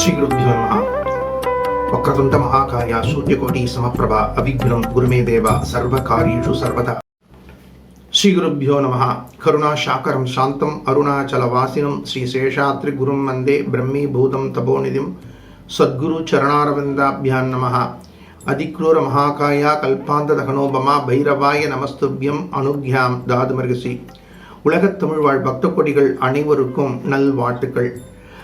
श्रीगुरुभ्यो वक्रतुण्ड महाकाय सूर्यकोटि समप्रभा अभिघ्नं गुरुमे देव सर्वकार्येषु सर्वदा श्रीगुरुभ्यो नमः करुणाशाकरं शान्तम् अरुणाचलवासिनं श्रीशेषात्रिगुरुं वन्दे ब्रह्मीभूतं तपोनिधिं सद्गुरुचरणारविन्दाभ्यां नमः अधिक्रूरमहाकाय कल्पान्तदहनोपमा भैरवाय நமஸ்துபியம் அனுக்யாம் தாதுமர்கசி உலகத் தமிழ் வாழ் பக்த கொடிகள் அனைவருக்கும் நல்வாழ்த்துக்கள்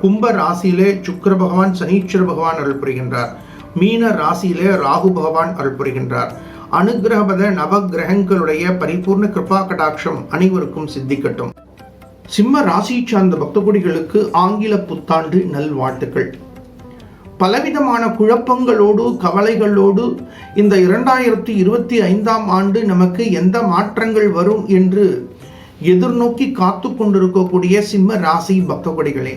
கும்ப ராசியிலே சுக்கர பகவான் சனீஸ்வர பகவான் அருள் புரிகின்றார். மீன ராசியிலே ராகு பகவான் அருள் புரிகின்றார். அனுகிரகபத நவ கிரகங்களுடைய பரிபூர்ண கிருபா கடாட்சம் அனைவருக்கும் சித்திக்கட்டும். சிம்ம ராசி சார்ந்த பக்தகுடிகளுக்கு ஆங்கில புத்தாண்டு நல்வாழ்த்துக்கள் பலவிதமான குழப்பங்களோடு கவலைகளோடு இந்த இரண்டாயிரத்தி இருபத்தி ஐந்தாம் ஆண்டு நமக்கு எந்த மாற்றங்கள் வரும் என்று எதிர்நோக்கி காத்து கொண்டிருக்கக்கூடிய சிம்ம ராசி பக்தகுடிகளே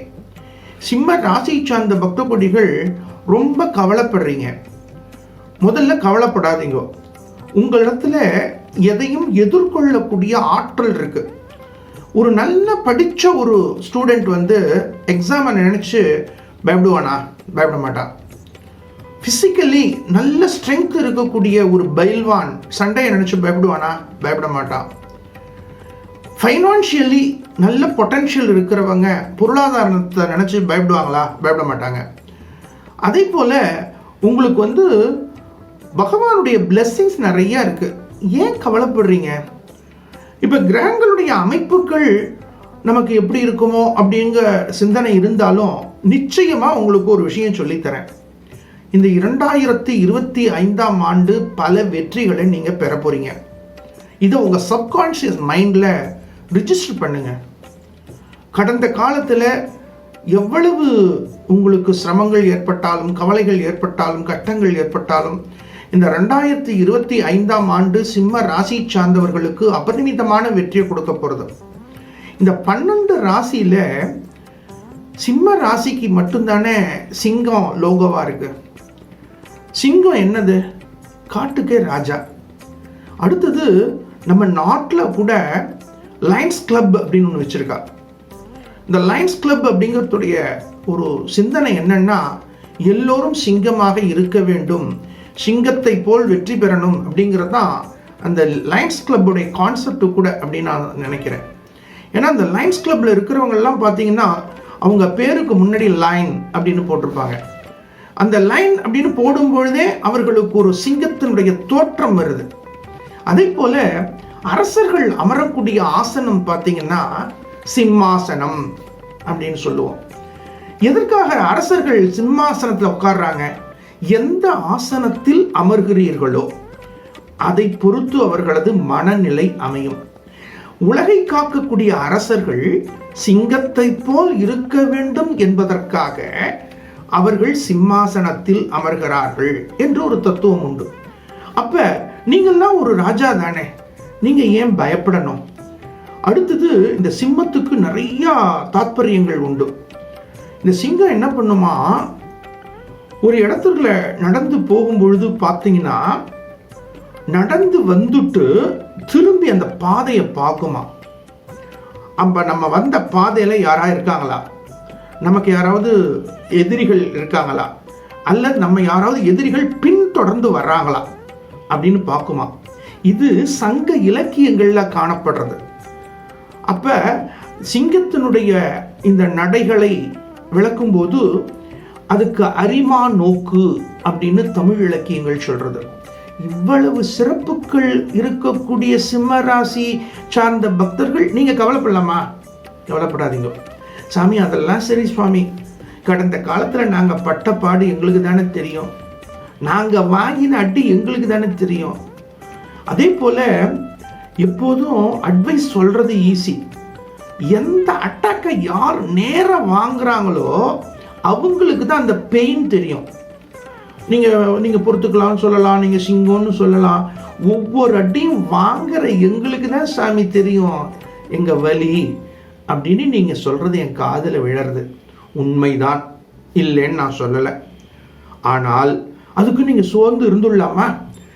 சிம்ம ராசியை சார்ந்த பக்த கொடிகள் ரொம்ப கவலைப்படுறீங்க. முதல்ல கவலைப்படாதீங்க. உங்களிடத்துல எதையும் எதிர்கொள்ளக்கூடிய ஆற்றல் இருக்கு. ஒரு நல்ல படித்த ஒரு ஸ்டூடெண்ட் வந்து எக்ஸாமை நினச்சி பயப்படுவானா? பயப்பட மாட்டான் ஃபிசிக்கலி நல்ல ஸ்ட்ரென்த் இருக்கக்கூடிய ஒரு பைல்வான் சண்டையை நினச்சி பயப்படுவானா? பயப்பட மாட்டான் ஃபைனான்ஷியலி நல்ல பொட்டன்ஷியல் இருக்கிறவங்க பொருளாதாரத்தை நினச்சி பயப்படுவாங்களா? பயப்பட மாட்டாங்க. அதே போல் உங்களுக்கு வந்து பகவானுடைய பிளெஸ்ஸிங்ஸ் நிறையா இருக்குது ஏன் கவலைப்படுறீங்க? இப்போ கிரகங்களுடைய அமைப்புகள் நமக்கு எப்படி இருக்குமோ அப்படிங்கிற சிந்தனை இருந்தாலும் நிச்சயமாக உங்களுக்கு ஒரு விஷயம் சொல்லித்தரேன். இந்த இரண்டாயிரத்தி இருபத்தி ஐந்தாம் ஆண்டு பல வெற்றிகளை நீங்கள் பெற போகிறீங்க இதை உங்கள் சப்கான்ஷியஸ் மைண்டில் ரிஜிஸ்டர் பண்ணுங்க. கடந்த காலத்தில் எவ்வளவு உங்களுக்கு சிரமங்கள் ஏற்பட்டாலும் கவலைகள் ஏற்பட்டாலும் கட்டங்கள் ஏற்பட்டாலும் இந்த ரெண்டாயிரத்தி இருபத்தி ஐந்தாம் ஆண்டு சிம்ம ராசி சார்ந்தவர்களுக்கு அபரிமிதமான வெற்றியை கொடுக்க போகிறது இந்த பன்னெண்டு ராசியில் சிம்ம ராசிக்கு மட்டும்தானே சிங்கம் லோகோவாக இருக்கு. சிங்கம் என்னது? காட்டுக்கே ராஜா. அடுத்தது நம்ம நாட்டில் கூட லைன்ஸ் கிளப் அப்படின்னு ஒன்று வச்சுருக்கா. இந்த லைன்ஸ் கிளப் அப்படிங்கிறதுடைய ஒரு சிந்தனை என்னென்னா எல்லோரும் சிங்கமாக இருக்க வேண்டும் சிங்கத்தை போல் வெற்றி பெறணும் அப்படிங்கிறது தான் அந்த லைன்ஸ் கிளப்புடைய கான்செப்ட் கூட அப்படின்னு நான் நினைக்கிறேன். ஏன்னா அந்த லைன்ஸ் கிளப்பில் இருக்கிறவங்கெல்லாம் பார்த்தீங்கன்னா அவங்க பேருக்கு முன்னாடி லைன் அப்படின்னு போட்டிருப்பாங்க. அந்த லைன் அப்படின்னு போடும்பொழுதே அவர்களுக்கு ஒரு சிங்கத்தினுடைய தோற்றம் வருது. அதே போல் அரசர்கள் அமரக்கூடிய ஆசனம் பார்த்தீங்கன்னா சிம்மாசனம் அப்படின்னு சொல்லுவோம். எதற்காக அரசர்கள் சிம்மாசனத்தில் உட்கார்றாங்க? எந்த ஆசனத்தில் அமர்கிறீர்களோ அதை பொறுத்து அவர்களது மனநிலை அமையும். உலகை காக்கக்கூடிய அரசர்கள் சிங்கத்தை போல் இருக்க வேண்டும் என்பதற்காக அவர்கள் சிம்மாசனத்தில் அமர்கிறார்கள் என்று ஒரு தத்துவம் உண்டு. அப்ப நீங்கள்லாம் ஒரு ராஜா தானே? நீங்கள் ஏன் பயப்படணும்? அடுத்தது இந்த சிம்மத்துக்கு நிறையா தாத்பரியங்கள் உண்டு. இந்த சிங்கம் என்ன பண்ணுமா ஒரு இடத்துல நடந்து போகும்பொழுது பார்த்தீங்கன்னா நடந்து வந்துட்டு திரும்பி அந்த பாதையை பார்க்குமா? அப்ப நம்ம வந்த பாதையில் யாராக இருக்காங்களா? நமக்கு யாராவது எதிரிகள் இருக்காங்களா? அல்லது நம்ம யாராவது எதிரிகள் பின்தொடர்ந்து வர்றாங்களா? அப்படின்னு பார்க்குமா? இது சங்க இலக்கியங்களில் காணப்படுறது. அப்போ சிங்கத்தினுடைய இந்த நடைகளை விளக்கும்போது அதுக்கு அரிமா நோக்கு அப்படின்னு தமிழ் இலக்கியங்கள் சொல்கிறது இவ்வளவு சிறப்புகள் இருக்கக்கூடிய சிம்ம ராசி சார்ந்த பக்தர்கள் நீங்கள் கவலைப்படலாமா? கவலைப்படாதீங்க. சாமி அதெல்லாம் சரி சுவாமி. கடந்த காலத்தில் நாங்கள் பட்ட பாடு எங்களுக்கு தானே தெரியும். நாங்கள் வாங்கின அடி எங்களுக்கு தானே தெரியும். அதே போல் எப்போதும் அட்வைஸ் சொல்கிறது ஈஸி எந்த அட்டாக்கை யார் நேராக வாங்குறாங்களோ அவங்களுக்கு தான் அந்த பெயின் தெரியும். நீங்கள் நீங்கள் பொறுத்துக்கலாம்னு சொல்லலாம் நீங்கள் சிங்கம்னு சொல்லலாம். ஒவ்வொரு அடியும் வாங்குற எங்களுக்கு தான் சாமி தெரியும். எங்கள் வலி அப்படின்னு நீங்கள் சொல்கிறது என் காதில் விழறது. உண்மைதான். இல்லைன்னு நான் சொல்லலை. ஆனால் அதுக்கு நீங்கள் சோர்ந்து இருந்துள்ளாமா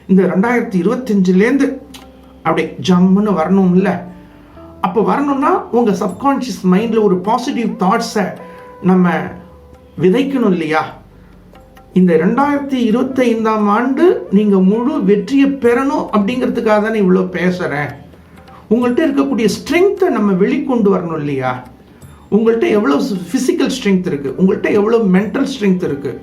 இந்த ரெண்டாயிரத்தி இருபத்தஞ்சிலேருந்து அப்படி ஜம்முன்னு வரணும்ல. அப்போ வரணும்னா உங்கள் சப்கான்ஷியஸ் மைண்டில் ஒரு பாசிட்டிவ் தாட்ஸை நம்ம விதைக்கணும் இல்லையா? இந்த ரெண்டாயிரத்தி இருபத்தைந்தாம் ஆண்டு நீங்கள் முழு வெற்றியை பெறணும் அப்படிங்கிறதுக்காக தானே இவ்வளோ பேசுகிறேன் உங்கள்கிட்ட இருக்கக்கூடிய ஸ்ட்ரென்த்தை நம்ம வெளிக்கொண்டு வரணும் இல்லையா? உங்கள்கிட்ட எவ்வளோ ஃபிசிக்கல் ஸ்ட்ரென்த் இருக்குது உங்கள்கிட்ட எவ்வளோ மென்டல் ஸ்ட்ரென்த் இருக்குது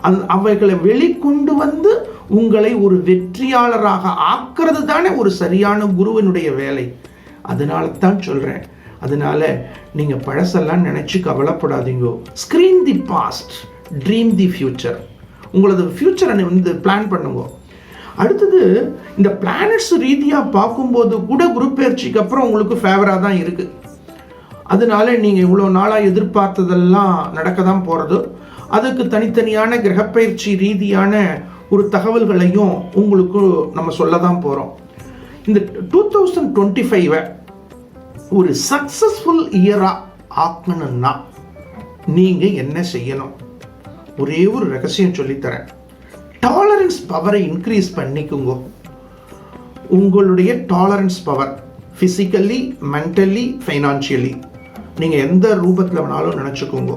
அந் அவைகளை வெளிக்கொண்டு வந்து உங்களை ஒரு வெற்றியாளராக ஆக்கிறது தானே ஒரு சரியான குருவினுடைய வேலை. அதனால தான் சொல்கிறேன் அதனால நீங்கள் பழசெல்லாம் நினச்சி கவலைப்படாதீங்க. Screen the past dream the future உங்களது ஃப்யூச்சரை வந்து பிளான் பண்ணுங்க. அடுத்தது இந்த பிளானட்ஸ் ரீதியாக பார்க்கும்போது கூட குரு பயிற்சிக்கு அப்புறம் உங்களுக்கு ஃபேவராக தான் இருக்குது அதனால நீங்கள் இவ்வளோ நாளாக எதிர்பார்த்ததெல்லாம் நடக்க தான் போகிறது அதுக்கு தனித்தனியான கிரகப்பயிற்சி ரீதியான ஒரு தகவல்களையும் உங்களுக்கு நம்ம சொல்ல தான் போகிறோம் இந்த டூ தௌசண்ட் டுவெண்ட்டி ஃபைவை ஒரு சக்ஸஸ்ஃபுல் இயராக ஆக்கணும்னா நீங்கள் என்ன செய்யணும்? ஒரே ஒரு ரகசியம் சொல்லித்தரேன். டாலரன்ஸ் பவரை இன்க்ரீஸ் பண்ணிக்குங்க. உங்களுடைய tolerance power physically mentally financially நீங்கள் எந்த ரூபத்தில் வேணாலும் நினச்சிக்கோங்க.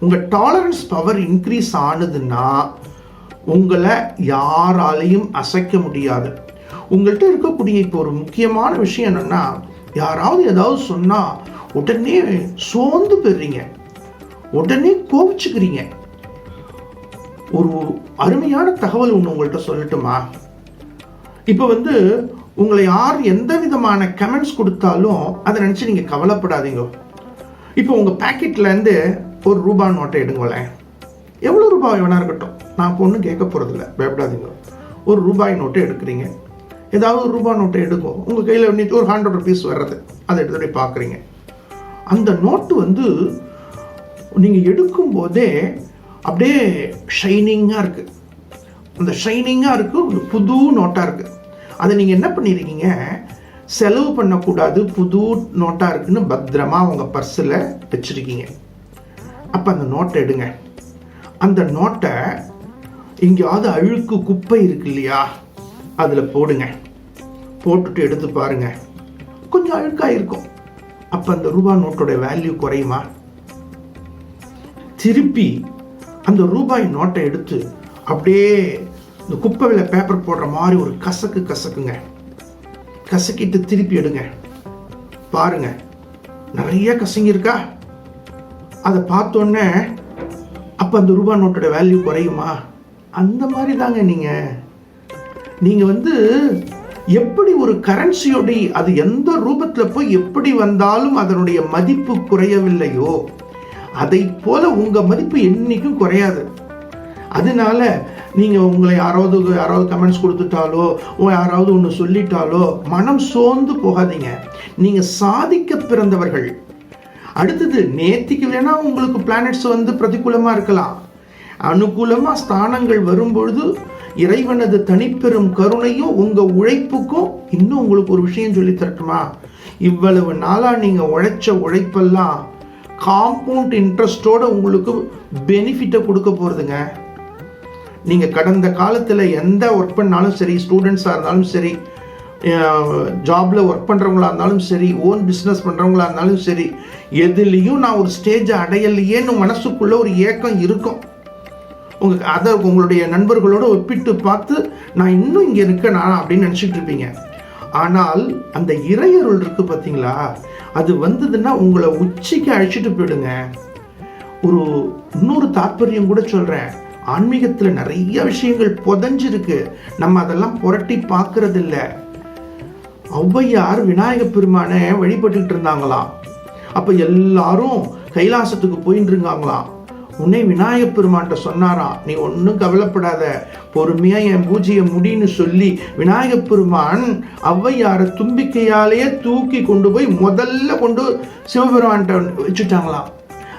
உங்கள் டாலரன்ஸ் பவர் இன்க்ரீஸ் ஆனதுன்னா உங்களை யாராலையும் அசைக்க முடியாது. உங்கள்கிட்ட இருக்கக்கூடிய இப்போ ஒரு முக்கியமான விஷயம் என்னென்னா யாராவது ஏதாவது சொன்னால் உடனே சோர்ந்து போயிடுறீங்க. உடனே கோவிச்சுக்கிறீங்க. ஒரு அருமையான தகவல் ஒன்று உங்கள்கிட்ட சொல்லட்டுமா? இப்போ வந்து உங்களை யார் எந்த விதமான கமெண்ட்ஸ் கொடுத்தாலும் அதை நினச்சி நீங்கள் கவலைப்படாதீங்க. இப்போ உங்கள் பேக்கெட்லேருந்து ஒரு ரூபா நோட்டை எடுங்களேன். எவ்வளோ ரூபாய் வேணா இருக்கட்டும். நான் பொண்ணு கேட்க போகிறதில்ல பயப்படாதீங்க. ஒரு ரூபாய் நோட்டை எடுக்கிறீங்க. ஏதாவது ஒரு ரூபாய் நோட்டை எடுக்கும் உங்கள் கையில் ஒரு ஹண்ட்ரட் ருபீஸ் வர்றது. அதை எடுத்துகிட்டு போய் பார்க்குறீங்க. அந்த நோட்டு வந்து நீங்கள் எடுக்கும்போதே அப்படியே ஷைனிங்காக இருக்குது அந்த ஷைனிங்காக இருக்குது ஒரு புது நோட்டாக இருக்குது அதை நீங்கள் என்ன பண்ணியிருக்கீங்க செலவு பண்ணக்கூடாது புது நோட்டாக இருக்குன்னு பத்திரமா உங்கள் பர்ஸில் வச்சுருக்கீங்க. அப்போ அந்த நோட்டை எடுங்க. அந்த நோட்டை எங்கேயாவது அழுக்கு குப்பை இருக்கு இல்லையா? அதில் போடுங்க. போட்டுட்டு எடுத்து பாருங்க. கொஞ்சம் அழுக்காக இருக்கும். அப்போ அந்த ரூபா நோட்டோட வேல்யூ குறையுமா? திருப்பி அந்த ரூபாய் நோட்டை எடுத்து அப்படியே இந்த குப்பையில் பேப்பர் போடுற மாதிரி ஒரு கசக்கு கசக்குங்க. கசக்கிட்டு திருப்பி எடுங்க. பாருங்க. நிறைய கசங்கியிருக்கா? அதை பார்த்தோன்னே அப்போ அந்த ரூபா நோட்டோட வேல்யூ குறையுமா? அந்த மாதிரி தாங்க நீங்கள் நீங்கள் வந்து எப்படி ஒரு கரன்சியோடைய அது எந்த ரூபத்தில் போய் எப்படி வந்தாலும் அதனுடைய மதிப்பு குறையவில்லையோ அதை போல உங்கள் மதிப்பு என்றைக்கும் குறையாது. அதனால நீங்கள் உங்களை யாராவது யாராவது கமெண்ட்ஸ் கொடுத்துட்டாலோ யாராவது ஒன்று சொல்லிட்டாலோ மனம் சோர்ந்து போகாதீங்க. நீங்கள் சாதிக்க பிறந்தவர்கள். அடுத்தது நேத்திக்கு வேணால் உங்களுக்கு பிளானட்ஸ் வந்து பிரதிகூலமாக இருக்கலாம். அனுகூலமாக ஸ்தானங்கள் வரும்பொழுது இறைவனது தனிப்பெரும் கருணையும் உங்கள் உழைப்புக்கும் இன்னும் உங்களுக்கு ஒரு விஷயம் சொல்லி தரட்டுமா? இவ்வளவு நாளாக நீங்கள் உழைச்ச உழைப்பெல்லாம் காம்பவுண்ட் இன்ட்ரெஸ்டோட உங்களுக்கு பெனிஃபிட்டை கொடுக்க போகிறதுங்க நீங்கள் கடந்த காலத்தில் எந்த ஒர்க் பண்ணாலும் சரி ஸ்டூடெண்ட்ஸாக இருந்தாலும் சரி ஜாபில் ஒர்க் பண்ணுறவங்களா இருந்தாலும் சரி ஓன் பிஸ்னஸ் பண்ணுறவங்களா இருந்தாலும் சரி எதுலேயும் நான் ஒரு ஸ்டேஜை அடையலையேன்னு மனசுக்குள்ளே ஒரு ஏக்கம் இருக்கும். உங்கள் அதை உங்களுடைய நண்பர்களோடு ஒப்பிட்டு பார்த்து நான் இன்னும் இங்கே இருக்கேனா அப்படின்னு நினச்சிட்டு இருப்பீங்க. ஆனால் அந்த இறையருள் இருக்குது பார்த்தீங்களா? அது வந்ததுன்னா உங்களை உச்சிக்கு அழைச்சிட்டு போயிடுங்க. ஒரு இன்னொரு தாற்பயம் கூட சொல்கிறேன் ஆன்மீகத்தில் நிறைய விஷயங்கள் புதஞ்சிருக்கு. நம்ம அதெல்லாம் புரட்டி பார்க்கறதில்லை. ஔவையார் விநாயக பெருமானை வழிபட்டுக்கிட்டு இருந்தாங்களாம். அப்போ எல்லாரும் கைலாசத்துக்கு போயின்னு இருக்காங்களாம். உன்னை விநாயக பெருமான்கிட்ட சொன்னாராம் நீ ஒன்றும் கவலைப்படாத பொறுமையாக என் பூஜையை முடின்னு சொல்லி விநாயக பெருமான் ஔவையாரை தும்பிக்கையாலேயே தூக்கி கொண்டு போய் முதல்ல கொண்டு சிவபெருமான்கிட்ட வச்சுட்டாங்களாம்.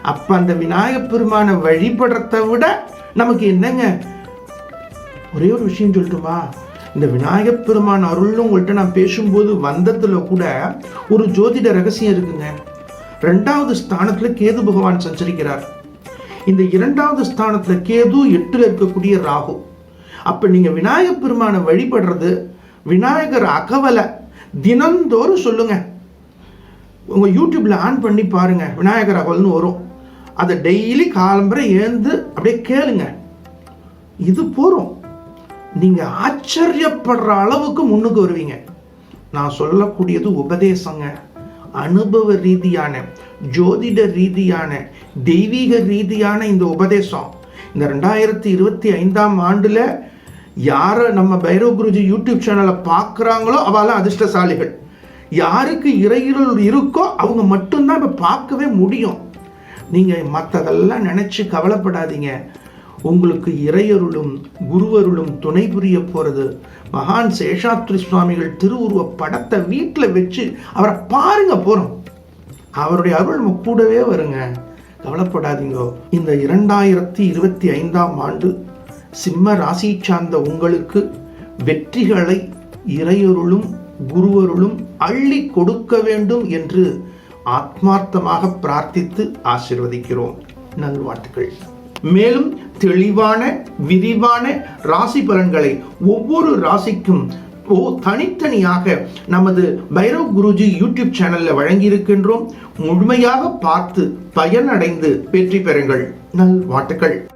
அப்போ அந்த விநாயகப் பெருமானை வழிபடுறத விட நமக்கு என்னங்க? ஒரே ஒரு விஷயம் சொல்லட்டுமா? இந்த விநாயகப் பெருமான் அருள்னு உங்கள்கிட்ட நான் பேசும்போது வந்தத்தில் கூட ஒரு ஜோதிட ரகசியம் இருக்குங்க. ரெண்டாவது ஸ்தானத்தில் கேது பகவான் சஞ்சரிக்கிறார். இந்த இரண்டாவது ஸ்தானத்தில் கேது எட்டில் இருக்கக்கூடிய ராகு. அப்போ நீங்கள் விநாயகப் பெருமானை வழிபடுறது விநாயகர் அகவலை தினந்தோறும் சொல்லுங்கள் உங்கள் யூடியூப்பில் ஆன் பண்ணி பாருங்கள் விநாயகர் அகவல்னு வரும். அதை டெய்லி காலம்பரை ஏந்து அப்படியே கேளுங்க. இது போகிறோம் நீங்கள் ஆச்சரியப்படுற அளவுக்கு முன்னுக்கு வருவீங்க. நான் சொல்லக்கூடியது உபதேசங்க அனுபவ ரீதியான ஜோதிட ரீதியான தெய்வீக ரீதியான இந்த உபதேசம். இந்த ரெண்டாயிரத்தி இருபத்தி ஐந்தாம் ஆண்டில் யாரை நம்ம பைரவ் குருஜி யூடியூப் சேனலை பார்க்குறாங்களோ அவெல்லாம் அதிர்ஷ்டசாலிகள். யாருக்கு இறையிறல் இருக்கோ அவங்க மட்டும்தான் இப்போ பார்க்கவே முடியும். நீங்கள் மற்றதெல்லாம் நினச்சி கவலைப்படாதீங்க. உங்களுக்கு இறையருளும் குருவருளும் துணை புரிய போகிறது மகான் சேஷாத்ரி சுவாமிகள் திருவுருவ படத்தை வீட்டில் வச்சு அவரை பாருங்க போகிறோம் அவருடைய அருள் நம்ம கூடவே வருங்க. கவலைப்படாதீங்கோ. இந்த இரண்டாயிரத்தி இருபத்தி ஐந்தாம் ஆண்டு சிம்ம ராசி சார்ந்த உங்களுக்கு வெற்றிகளை இறையருளும் குருவருளும் அள்ளி கொடுக்க வேண்டும் என்று ஆத்மார்த்தமாக பிரார்த்தித்து ஆசிர்வதிக்கிறோம். நல்வாழ்த்துக்கள். மேலும் தெளிவான விரிவான ராசி பலன்களை ஒவ்வொரு ராசிக்கும் ஓ தனித்தனியாக நமது பைரவ் குருஜி யூடியூப் சேனல்ல வழங்கியிருக்கின்றோம். முழுமையாக பார்த்து பயனடைந்து வெற்றி பெறுங்கள். நல் வாழ்த்துக்கள்.